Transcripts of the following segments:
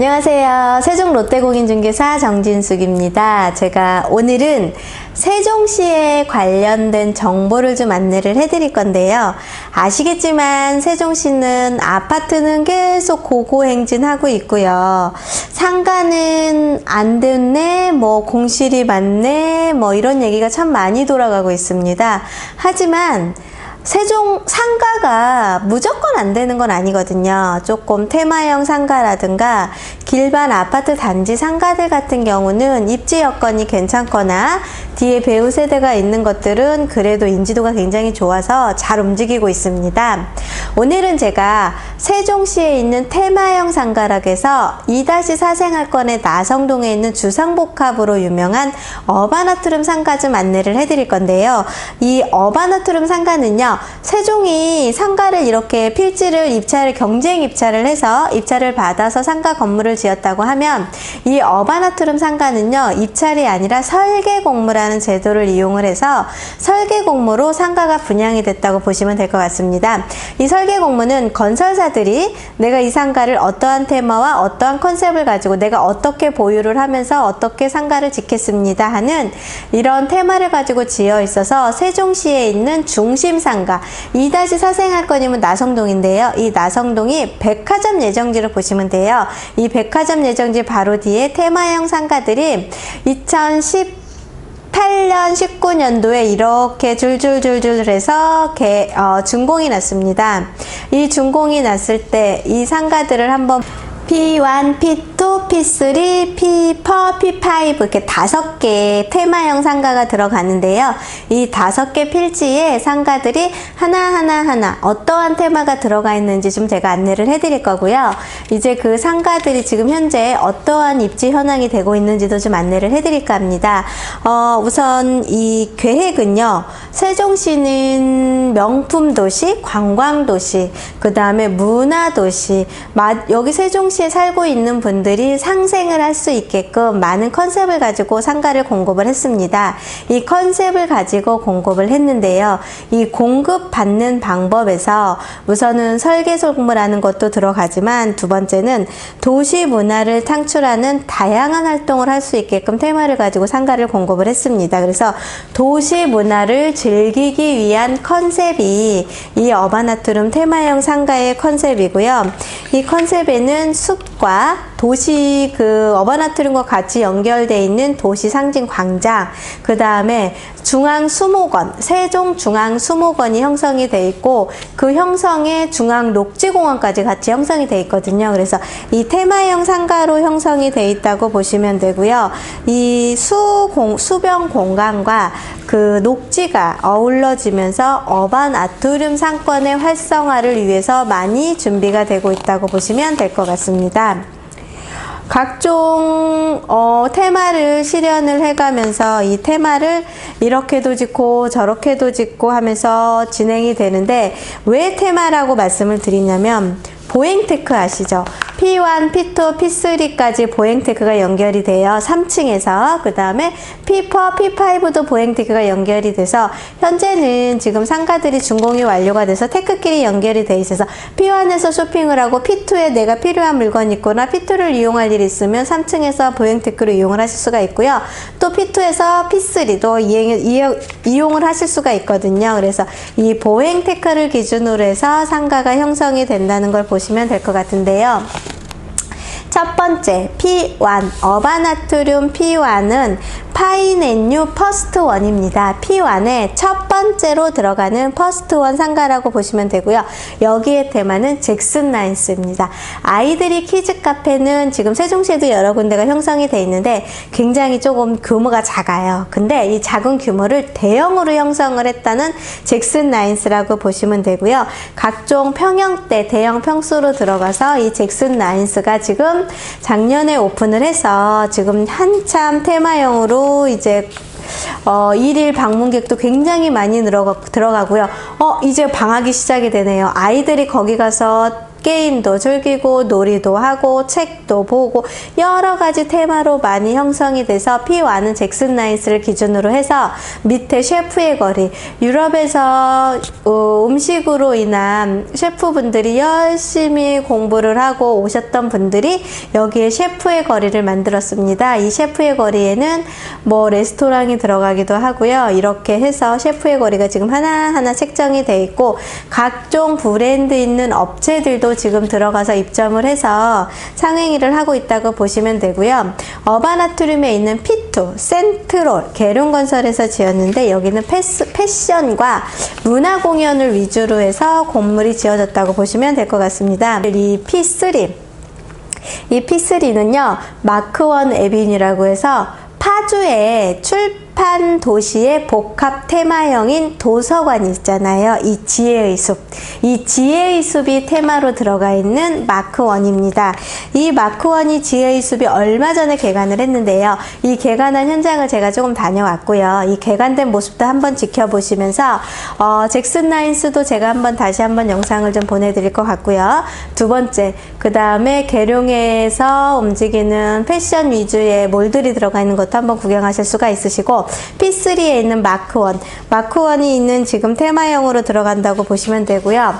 안녕하세요. 세종 롯데공인중개사 정진숙입니다. 제가 오늘은 세종시에 관련된 정보를 좀 안내를 해드릴 건데요. 아시겠지만 세종시는 아파트는 계속 고고행진하고 있고요. 상가는 안 됐네, 뭐 공실이 많네, 뭐 이런 얘기가 참 많이 돌아가고 있습니다. 하지만 세종 상가가 무조건 안 되는 건 아니거든요. 조금 테마형 상가라든가 길반 아파트 단지 상가들 같은 경우는 입지 여건이 괜찮거나 뒤에 배우 세대가 있는 것들은 그래도 인지도가 굉장히 좋아서 잘 움직이고 있습니다. 오늘은 제가 세종시에 있는 테마형 상가락에서 2-4 생활권의 나성동에 있는 주상복합으로 유명한 어바나트룸 상가 좀 안내를 해드릴 건데요. 이 어바나트룸 상가는요, 세종이 상가를 이렇게 필지를 입찰을 경쟁 입찰을 해서 입찰을 받아서 상가 건물을 지었다고 하면 이 어바나트룸 상가는요, 입찰이 아니라 설계 공모라는 제도를 이용을 해서 설계 공모로 상가가 분양이 됐다고 보시면 될 것 같습니다. 이 설계 공모는 건설사들이 내가 이 상가를 어떠한 테마와 어떠한 컨셉을 가지고 내가 어떻게 보유를 하면서 어떻게 상가를 짓겠습니다 하는 이런 테마를 가지고 지어 있어서 세종시에 있는 중심 상가 2-4 생활권이면 나성동인데요. 이 나성동이 백화점 예정지로 보시면 돼요. 이 백화점 예정지 바로 뒤에 테마형 상가들이 2010 8년 19년도에 이렇게 줄줄줄줄 해서 개, 어, 준공이 났습니다. 이 준공이 났을 때 이 상가들을 한번 P1, P2, P3, P4, P5 이렇게 다섯 개의 테마형 상가가 들어가는데요. 이 다섯 개 필지에 상가들이 하나하나 하나 어떠한 테마가 들어가 있는지 좀 제가 안내를 해드릴 거고요. 이제 그 상가들이 지금 현재 어떠한 입지 현황이 되고 있는지도 좀 안내를 해드릴까 합니다. 어, 우선 이 계획은요. 세종시는 명품 도시, 관광 도시, 그 다음에 문화 도시, 여기 세종시 시에 살고 있는 분들이 상생을 할 수 있게끔 많은 컨셉을 가지고 상가를 공급을 했습니다. 이 컨셉을 가지고 공급을 했는데요. 이 공급 받는 방법에서 우선은 설계 소금이라는 것도 들어가지만 두 번째는 도시 문화를 창출하는 다양한 활동을 할 수 있게끔 테마를 가지고 상가를 공급을 했습니다. 그래서 도시 문화를 즐기기 위한 컨셉이 이 어바나트룸 테마형 상가의 컨셉이고요. 이 컨셉에는 숲과 도시 그 어바나트룸과 같이 연결되어 있는 도시 상징 광장, 그 다음에 중앙 수목원, 세종 중앙 수목원이 형성이 돼 있고 그 형성에 중앙 녹지공원까지 같이 형성이 돼 있거든요. 그래서 이 테마형 상가로 형성이 돼 있다고 보시면 되고요. 이 수공 수병 공간과 그 녹지가 어울러지면서 어반 아트룸 상권의 활성화를 위해서 많이 준비가 되고 있다고 보시면 될 것 같습니다. 각종 어, 테마를 실현을 해가면서 이 테마를 이렇게도 짓고 저렇게도 짓고 하면서 진행이 되는데 왜 테마라고 말씀을 드리냐면 보행테크 아시죠? P1, P2, P3까지 보행테크가 연결이 돼요. 3층에서 그 다음에 P4, P5도 보행테크가 연결이 돼서 현재는 지금 상가들이 준공이 완료가 돼서 테크끼리 연결이 돼 있어서 P1에서 쇼핑을 하고 P2에 내가 필요한 물건이 있거나 P2를 이용할 일이 있으면 3층에서 보행테크로 이용을 하실 수가 있고요. 또 P2에서 P3도 이용, 이용 을 하실 수가 있거든요. 그래서 이 보행테크를 기준으로 해서 상가가 형성이 된다는 걸 보시면 될 것 같은데요. 첫 번째 P1 어바나트륨 P1은 파인앤뉴 퍼스트 원입니다. P1의 첫 번째로 들어가는 퍼스트 원 상가라고 보시면 되고요. 여기에 테마는 잭슨 라인스입니다. 아이들이 키즈 카페는 지금 세종시에도 여러 군데가 형성이 돼 있는데 굉장히 조금 규모가 작아요. 근데 이 작은 규모를 대형으로 형성을 했다는 잭슨 라인스라고 보시면 되고요. 각종 평형대 대형 평수로 들어가서 이 잭슨 라인스가 지금 작년에 오픈을 해서 지금 한참 테마형으로 이제 어, 일일 방문객도 굉장히 많이 늘어가, 들어가고요. 어, 이제 방학이 시작이 되네요. 아이들이 거기 가서 게임도 즐기고 놀이도 하고 책도 보고 여러 가지 테마로 많이 형성이 돼서 피와는 잭슨 나이스를 기준으로 해서 밑에 셰프의 거리 유럽에서 어, 음식으로 인한 셰프분들이 열심히 공부를 하고 오셨던 분들이 여기에 셰프의 거리를 만들었습니다. 이 셰프의 거리에는 뭐 레스토랑이 들어가기도 하고요. 이렇게 해서 셰프의 거리가 지금 하나하나 책정이 돼 있고 각종 브랜드 있는 업체들도 지금 들어가서 입점을 해서 상행위를 하고 있다고 보시면 되고요. 어바나트륨에 있는 P2 센트롤 계룡건설에서 지었는데 여기는 패스, 패션과 문화 공연을 위주로 해서 건물이 지어졌다고 보시면 될 것 같습니다. 이 P3 이 P3는요, 마크원 에빈이라고 해서 파주에 출판 도시의 복합 테마형인 도서관이 있잖아요. 이 지혜의 숲. 이 지혜의 숲이 테마로 들어가 있는 마크원입니다. 이 마크원이 지혜의 숲이 얼마 전에 개관을 했는데요. 이 개관한 현장을 제가 조금 다녀왔고요. 이 개관된 모습도 한번 지켜보시면서, 어, 잭슨 나인스도 제가 한번 다시 한번 영상을 좀 보내드릴 것 같고요. 두 번째, 그 다음에 계룡에서 움직이는 패션 위주의 몰들이 들어가 있는 것도 한번 구경하실 수가 있으시고 P3에 있는 마크1 마크1이 있는 지금 테마형으로 들어간다고 보시면 되고요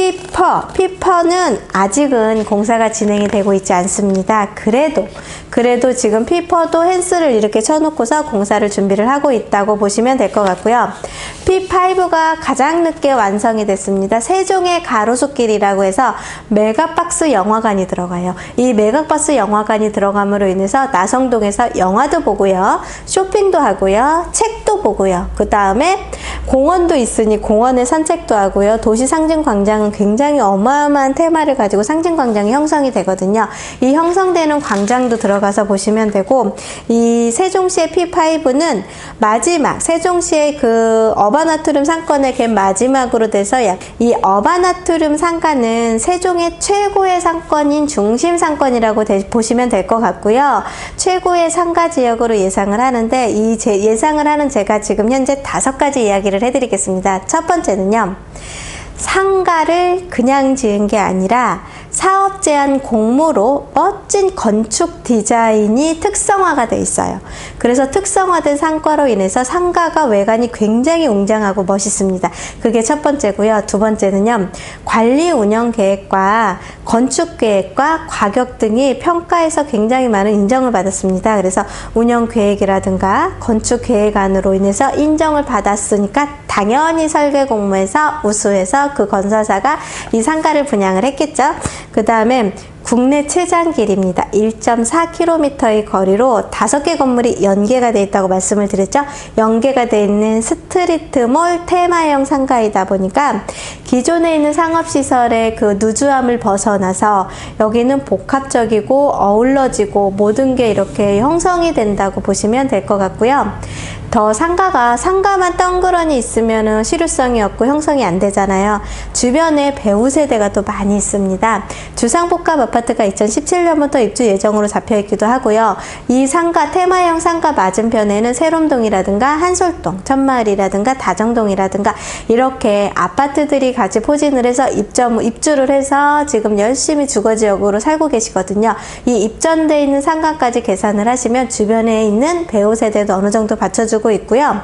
피퍼 피퍼는 아직은 공사가 진행이 되고 있지 않습니다. 그래도 그래도 지금 피퍼도 헨스를 이렇게 쳐놓고서 공사를 준비를 하고 있다고 보시면 될 것 같고요. P5가 가장 늦게 완성이 됐습니다. 세종의 가로수길이라고 해서 메가박스 영화관이 들어가요. 이 메가박스 영화관이 들어감으로 인해서 나성동에서 영화도 보고요 쇼핑도 하고요 책도 보고요. 그 다음에 공원도 있으니 공원에 산책도 하고요 도시 상징 광장 은 굉장히 어마어마한 테마를 가지고 상징 광장이 형성이 되거든요 이 형성되는 광장도 들어가서 보시면 되고 이 세종시의 P5는 마지막 세종시의 그 어바나트륨 상권의 개 마지막으로 돼서 약- 이 어바나트륨 상가는 세종의 최고의 상권인 중심 상권이라고 대- 보시면 될 것 같고요. 최고의 상가 지역으로 예상을 하는데 이 제- 예상을 하는 제가 지금 현재 다섯 가지 이야기를 해드리겠습니다. 첫 번째는요. 상가를 그냥 지은 게 아니라 사업 제한 공모로 멋진 건축 디자인이 특성화가 돼 있어요. 그래서 특성화된 상가로 인해서 상가가 외관이 굉장히 웅장하고 멋있습니다. 그게 첫 번째고요. 두 번째는요. 관리 운영 계획과 건축 계획과 가격 등이 평가에서 굉장히 많은 인정을 받았습니다. 그래서 운영 계획이라든가 건축 계획안으로 인해서 인정을 받았으니까 당연히 설계 공모에서 우수해서 그 건설사가 이 상가를 분양을 했겠죠. 그 다음에 국내 최장 길입니다. 1.4km의 거리로 다섯 개 건물이 연계가 되어 있다고 말씀을 드렸죠. 연계가 되어 있는 스트리트몰 테마형 상가이다 보니까 기존에 있는 상업시설의 그 누주함을 벗어나서 여기는 복합적이고 어울러지고 모든 게 이렇게 형성이 된다고 보시면 될 것 같고요. 더 상가가 상가만 덩그러니 있으면은 실효성이 없고 형성이 안 되잖아요. 주변에 배우 세대가 또 많이 있습니다. 주상복합 아파트가 2017년부터 입주 예정으로 잡혀 있기도 하고요. 이 상가 테마형 상가 맞은편에는 세롬동이라든가 한솔동, 천마을이라든가 다정동이라든가 이렇게 아파트들이 같이 포진을 해서 입점 입주를 해서 지금 열심히 주거 지역으로 살고 계시거든요. 이 입점돼 있는 상가까지 계산을 하시면 주변에 있는 배우 세대도 어느 정도 받쳐주고 있고요.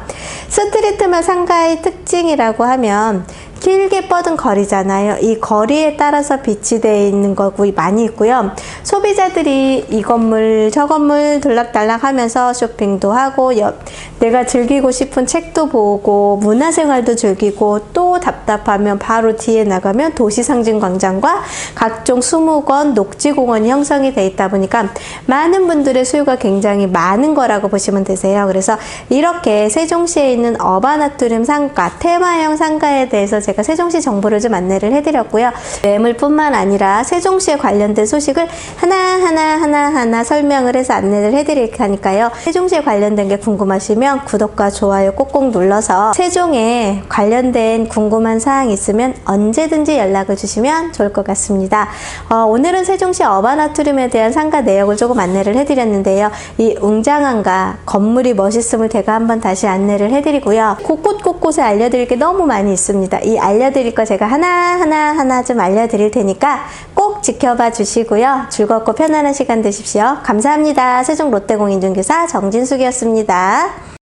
스트리트만 상가의 특징이라고 하면 길게 뻗은 거리잖아요. 이 거리에 따라서 비치되어 있는 거고 많이 있고요. 소비자들이 이 건물 저 건물 들락달락 하면서 쇼핑도 하고 옆- 내가 즐기고 싶은 책도 보고 문화생활도 즐기고 또 답답하면 바로 뒤에 나가면 도시상징광장과 각종 수목원, 녹지공원이 형성이 돼 있다 보니까 많은 분들의 수요가 굉장히 많은 거라고 보시면 되세요. 그래서 이렇게 세종시에 있는 어바나트륨 상가, 테마형 상가에 대해서 제가 세종시 정보를 좀 안내를 해드렸고요. 매물뿐만 아니라 세종시에 관련된 소식을 하나하나 하나하나 설명을 해서 안내를 해드릴 테니까요. 세종시에 관련된 게 궁금하시면 구독과 좋아요 꼭꼭 눌러서 세종에 관련된 궁금한 사항 있으면 언제든지 연락을 주시면 좋을 것 같습니다. 어, 오늘은 세종시 어바나트륨에 대한 상가 내역을 조금 안내를 해드렸는데요. 이 웅장함과 건물이 멋있음을 제가 한번 다시 안내를 해드리고요. 곳곳 곳곳에 알려드릴 게 너무 많이 있습니다. 이이 알려드릴 거 제가 하나하나 하나 좀 알려드릴 테니까 꼭 지켜봐 주시고요. 즐겁고 편안한 시간 되십시오. 감사합니다. 세종 롯데공인중개사 정진숙이었습니다.